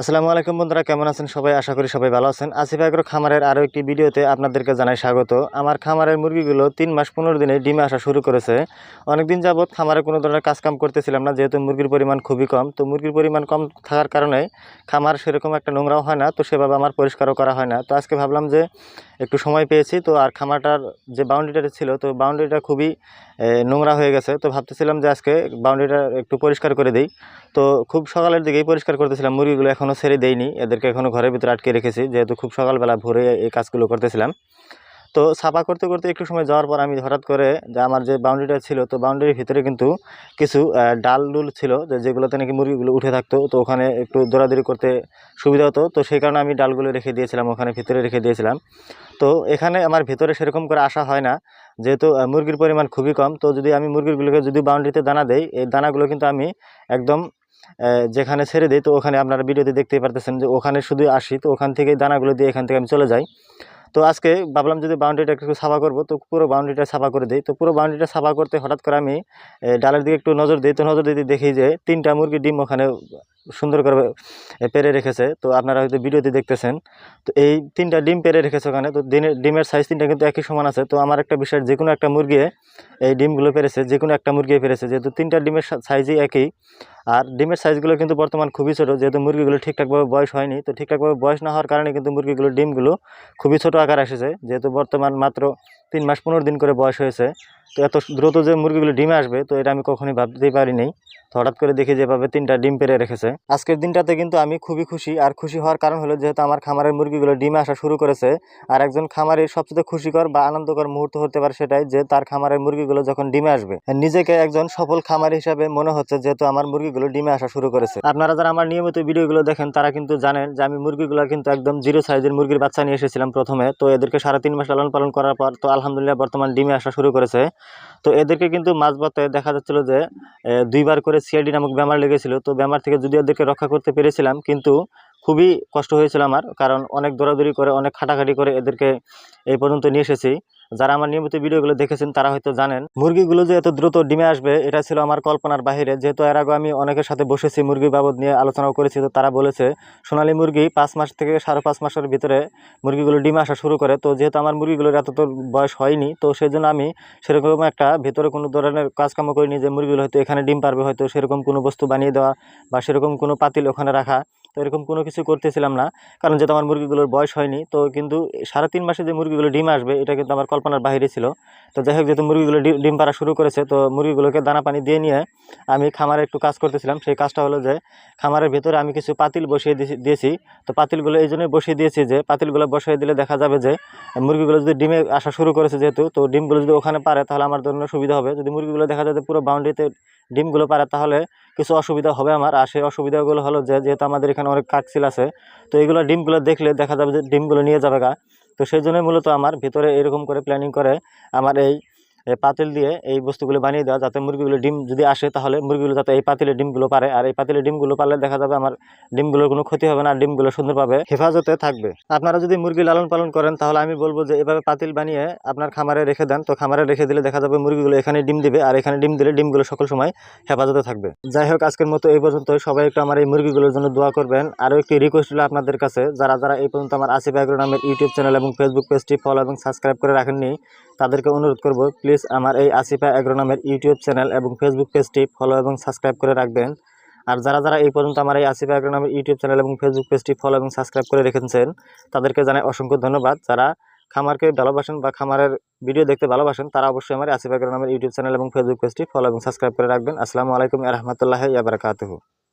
আসসালামু আলাইকুম বন্ধুরা, কেমন আছেন সবাই? আশা করি সবাই ভালো আছেন। আসিফ আগ্রো খামারের আরও একটি ভিডিওতে আপনাদেরকে জানাই স্বাগত। আমার খামারের মুরগিগুলো তিন মাস পনেরো দিনে ডিমে আসা শুরু করেছে। অনেকদিন যাবৎ খামারে কোনো ধরনের কাজকাম করতেছিলাম না, যেহেতু মুরগির পরিমাণ খুবই কম। তো মুরগির পরিমাণ কম থাকার কারণে খামার সেরকম একটা নোংরাও হয় না, তো সেভাবে আমার পরিষ্কারও করা হয় না। তো আজকে ভাবলাম যে একটু সময় পেয়েছি, তো আর খামারটার যে বাউন্ডারিটা ছিল, তো বাউন্ডারিটা খুবই নোংরা হয়ে গেছে। তো ভাবতেছিলাম যে আজকে বাউন্ডারিটা একটু পরিষ্কার করে দিই। তো খুব সকালের দিকেই পরিষ্কার করতেছিলাম মুরগিগুলো এখনও ছেড়ে দেইনি। এদেরকে এখনও ঘরের ভিতরে আটকে রেখেছি। যেহেতু খুব সকালবেলা ভোরে এই কাজগুলো করতেছিলাম। তো সাফা করতে করতে একটু সময় যাওয়ার পর আমি হঠাৎ করে যে আমার যে বাউন্ডারিটা ছিল, তো বাউন্ডারির ভিতরে কিন্তু কিছু ডাল ডুল ছিল যেগুলোতে নাকি মুরগিগুলো উঠে থাকতো। তো ওখানে একটু দৌড়াদৌড়ি করতে সুবিধা হতো। তো সেই কারণে আমি ডালগুলো রেখে দিয়েছিলাম, ওখানে ভিতরে রেখে দিয়েছিলাম। তো এখানে আমার ভিতরে সেরকম করে আসা হয় না। যেহেতু মুরগির পরিমাণ খুবই কম, তো যদি আমি মুরগিগুলোকে যদি বাউন্ডারিতে দানা দেই, এই দানাগুলো কিন্তু আমি একদম যেখানে ছেড়ে দিই তো ওখানে আপনারা ভিডিওতে দেখতেই পারতেছেন যে ওখানে শুধু আসি, তো ওখান থেকে দানাগুলো দিয়ে এখান থেকে আমি চলে যাই। তো আজকে ভাবলাম যদি বাউন্ডারিটা একটু সাফা করব, তো পুরো বাউন্ডারিটা সাফা করে দিই। তো পুরো বাউন্ডারিটা সাফা করতে হঠাৎ করে আমি ডালের দিকে একটু নজর দিই। তো নজর দিতে দেখি যে তিনটা মুরগির ডিম ওখানে সুন্দর করে পেরে রেখেছে। তো আপনারা হয়তো ভিডিওতে দেখতেছেন, তো এই তিনটা ডিম পেরে রেখেছে ওখানে। তো দিনের, ডিমের সাইজ তিনটা কিন্তু একই সমান আছে। তো আমার একটা বিষয় যে কোনো একটা মুরগি এই ডিমগুলো পেরেছে যে কোনো একটা মুরগি পেরেছে। যেহেতু তিনটা ডিমের সাইজই একই আর ডিমের সাইজগুলো কিন্তু বর্তমান খুবই ছোটো, যেহেতু মুরগিগুলো ঠিকঠাকভাবে বয়স হয়নি, তো ঠিকঠাকভাবে বয়স না হওয়ার কারণে কিন্তু মুরগিগুলো, ডিমগুলো খুবই ছোট আকার এসেছে, যেহেতু বর্তমান মাত্র তিন মাস পনেরো দিন করে বয়স হয়েছে। তো এত দ্রুত যে মুরগিগুলো ডিমে আসবে, তো এটা আমি কখনোই ভাবতেই পারিনি। তো হঠাৎ করে দেখি যেভাবে তিনটা ডিম পেরে রেখেছে। আজকের দিনটাতে কিন্তু আমি খুবই খুশি, আর খুশি হওয়ার কারণ হলো যেহেতু আমার খামারের মুরগিগুলো ডিমে আসা শুরু করেছে, আর একজন খামারের সবচেয়ে খুশিকর বা আনন্দকর মুহূর্ত হতে পারে সেটাই যে তার খামারের মুরগিগুলো যখন ডিমে আসবে। নিজেকে একজন সফল খামার হিসাবে মনে হচ্ছে যেহেতু আমার মুরগিগুলো ডিমে আসা শুরু করেছে। আপনারা যারা আমার নিয়মিত ভিডিওগুলো দেখেন, তারা কিন্তু জানেন যে আমি মুরগিগুলো কিন্তু একদম জিরো সাইজের মুরগির বাচ্চা নিয়ে এসেছিলাম প্রথমে। তো এদেরকে সাড়ে তিন মাস লালন পালন করার পর তো আলহামদুলিল্লাহ বর্তমান ডিমে আসা শুরু করেছে। তো এদেরকে কিন্তু মাঝপথে দেখা যাচ্ছিল যে দুইবার করে সিআইডি নামক বেমার লেগেছিল। তো বেমার থেকে যদি এদেরকে রক্ষা করতে পেরেছিলাম, কিন্তু খুবই কষ্ট হয়েছিল আমার, কারণ অনেক দৌড়াদৌড়ি করে, অনেক খাটাখাটি করে এদেরকে এই পর্যন্ত নিয়ে এসেছি। যারা আমার নিয়মিত ভিডিওগুলো দেখেছেন, তারা হয়তো জানেন, মুরগিগুলো যে এত দ্রুত ডিমে আসবে, এটা ছিল আমার কল্পনার বাইরে যেহেতু এর আগে আমি অনেকের সাথে বসেছি মুরগি বাবদ নিয়ে আলোচনাও করেছি, তো তারা বলেছে, সোনালী মুরগি পাঁচ মাস থেকে সাড়ে পাঁচ মাসের ভিতরে মুরগিগুলো ডিমে আসা শুরু করে। তো যেহেতু আমার মুরগিগুলোর এত তো বয়স হয়নি, তো সেই জন্য আমি সেরকম একটা ভেতরে কোনো ধরনের কাজকামও করিনি যে মুরগিগুলো হয়তো এখানে ডিম পারবে, হয়তো সেরকম কোনো বস্তু বানিয়ে দেওয়া বা সেরকম কোনো পাতিল ওখানে রাখা। তো এরকম কোনো কিছু করতেছিলাম না। কারণ যেহেতু আমার মুরগিগুলোর বয়স হয়নি, তো কিন্তু সাড়ে তিন মাসে যে মুরগিগুলো ডিম আসবে, এটা কিন্তু আমার কল্পনার বাইরে ছিল। তো যাই হোক, যেহেতু মুরগিগুলো ডিম পাড়া শুরু করেছে, তো মুরগিগুলোকে দানা পানি দিয়ে নিয়ে আমি খামারে একটু কাজ করতেছিলাম। সেই কাজটা হলো যে, খামারের ভেতরে আমি কিছু পাতিল বসিয়ে দিয়েছি- তো পাতিলগুলো এই জন্যই বসিয়ে দিয়েছি যে, পাতিলগুলো বসিয়ে দিলে দেখা যাবে যে, মুরগিগুলো যদি ডিমে আসা শুরু করেছে যেহেতু, তো ডিমগুলো যদি ওখানে পারে, তাহলে আমার জন্য সুবিধা হবে। যদি মুরগিগুলো দেখা যায় পুরো বাউন্ডারিতে ডিমগুলো পারে তাহলে কিছু অসুবিধা হবে আমার। আর সেই অসুবিধাগুলো হলো যে, যেহেতু আমাদের এখানে অনেক কাকসিল আছে, তো এগুলো ডিমগুলো দেখলে দেখা যাবে যে, ডিমগুলো নিয়ে যাবে গা। তো সেই জন্যই মূলত আমার ভিতরে এরকম করে প্ল্যানিং করে আমার এই পাতিল দিয়ে এই বস্তুগুলো বানিয়ে দেওয়া, যাতে মুরগিগুলো ডিম যদি আসে তাহলে মুরগিগুলো যাতে এই পাতিলে ডিমগুলো পারে। আর এই পাতিলে ডিমগুলো পারলে দেখা যাবে আমার ডিমগুলোর কোনো ক্ষতি হবে না, আর ডিমগুলো সুন্দরভাবে হেফাজতে থাকবে। আপনারা যদি মুরগি লালন পালন করেন, তাহলে আমি বলব যে এভাবে পাতিল বানিয়ে আপনার খামারে রেখে দেন। তো খামারে রেখে দিলে দেখা যাবে মুরগিগুলো এখানে ডিম দিবে, আর এখানে ডিম দিলে ডিমগুলো সকল সময় হেফাজতে থাকবে। যাই হোক, আজকের মতো এই পর্যন্ত। সবাই একটু আমার এই মুরগিগুলোর জন্য দোয়া করবেন। আরও একটি রিকোয়েস্ট হলো আপনাদের কাছে। যারা যারা এই পর্যন্ত আমার আসিফ অ্যাগ্রো নামের ইউটিউব চ্যানেল এবং ফেসবুক পেজটি ফলো এবং সাবস্ক্রাইব করে রাখেননি তাদেরকে অনুরোধ করব প্লিজ আমার এই আসিফা অ্যাগ্রো নামের ইউটিউব চ্যানেল এবং ফেসবুক পেজটি ফলো এবং সাবস্ক্রাইব করে রাখবেন। আর যারা যারা এই পর্যন্ত আমার এই আসিফা অ্যাগ্রো নামের ইউটিউব চ্যানেল এবং ফেসবুক পেজটি ফলো এবং সাবস্ক্রাইব করে রেখেছেন, তাদেরকে জানাই অসংখ্য ধন্যবাদ। যারা খামারকে ভালোবাসেন বা খামারের ভিডিও দেখতে ভালোবাসেন, তারা অবশ্যই আমার আসিফা অ্যাগ্রো নামের ইউটিউব চ্যানেল এবং ফেসবুক পেজটি ফলো এবং সাবস্ক্রাইব করে রাখবেন। আসসালামু আলাইকুম রহমতুল্লাহ ইয়াবারকাতহু